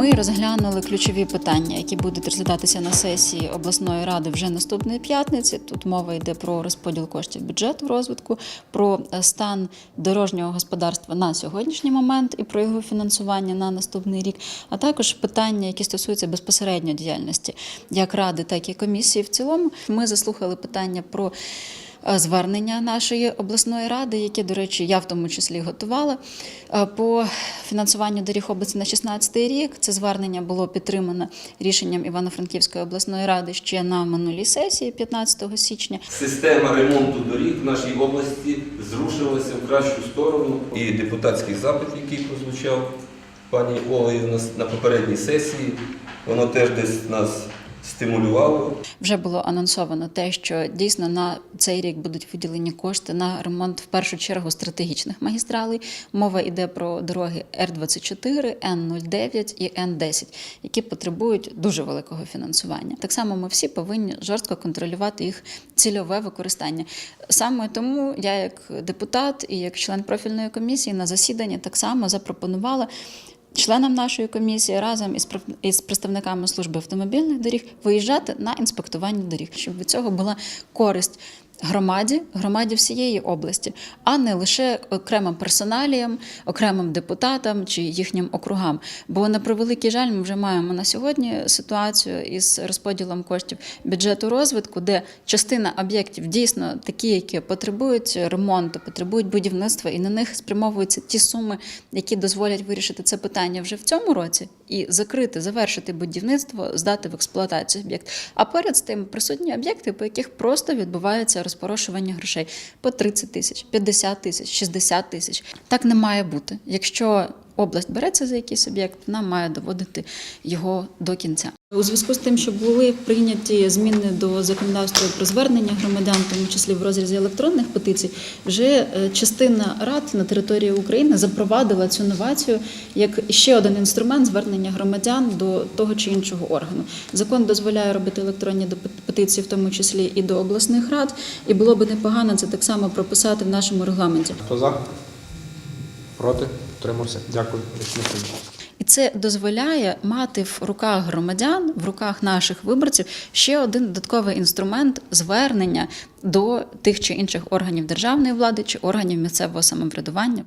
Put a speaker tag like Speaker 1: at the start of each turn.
Speaker 1: розглянули ключові питання, які будуть розглядатися на сесії обласної ради вже наступної п'ятниці. Тут мова йде про розподіл коштів бюджету розвитку, про е, стан дорожнього господарства на сьогоднішній момент і про його фінансування на наступний рік, а також питання, які стосуються безпосередньо діяльності як ради, так і комісії. В цілому ми заслухали питання про. Е, Звернення нашої обласної ради, яке, до речі, я в тому числі готувала е, по фінансуванню доріг області на 16 рік. Це звернення було підтримано рішенням Івано-Франківської обласної ради ще на минулій сесії, 15 січня.
Speaker 2: Система ремонту доріг в нашій області зрушилася в кращу сторону. І депутатський запит, який прозвучав пані Олею на, на попередній сесії, воно теж десь нас стимулювало.
Speaker 1: Вже було анонсовано те, що дійсно на цей рік будуть виділені кошти на ремонт в першу чергу стратегічних магістралей. Мова йде про дороги Р-24, Н-09 і Н-10, які потребують дуже великого фінансування. Так само ми всі повинні жорстко контролювати їх цільове використання. Саме тому я, як депутат і як член профільної комісії, на засіданні так само запропонувала. Членам нашої комісії разом із із представниками служби автомобільних доріг виїжджати на інспектування доріг, щоб від цього була користь громаді, громаді всієї області, а не лише окремим персоналіям, окремим депутатам чи їхнім округам. Бо на превеликий жаль, ми вже маємо на сьогодні ситуацію із розподілом коштів бюджету розвитку, де частина об'єктів дійсно такі, які потребують ремонту, потребують будівництва, і на них спрямовуються ті суми, які дозволять вирішити це питання вже в цьому році і закрити, завершити будівництво, здати в експлуатацію об'єкт. А поряд з тим присутні об'єкти, по яких просто відбувається розпорошування грошей по 30 тисяч, 50 тисяч, 60 тисяч. Так не має бути. Якщо область береться за якийсь об'єкт, вона має доводити його до кінця. У зв'язку з тим, що були прийняті зміни до законодавства про звернення громадян, в тому числі в розрізі електронних петицій, вже е, частина рад на території України запровадила цю новацію як ще один інструмент звернення громадян до того чи іншого органу. Закон дозволяє робити електронні петиції, в тому числі і до обласних рад, і було би непогано це так само прописати в нашому регламенті.
Speaker 3: Хто за? Проти? Утримався. Дякую.
Speaker 1: Це дозволяє мати в руках громадян, в руках наших виборців ще один додатковий інструмент звернення до тих чи інших органів державної влади чи органів місцевого самоврядування.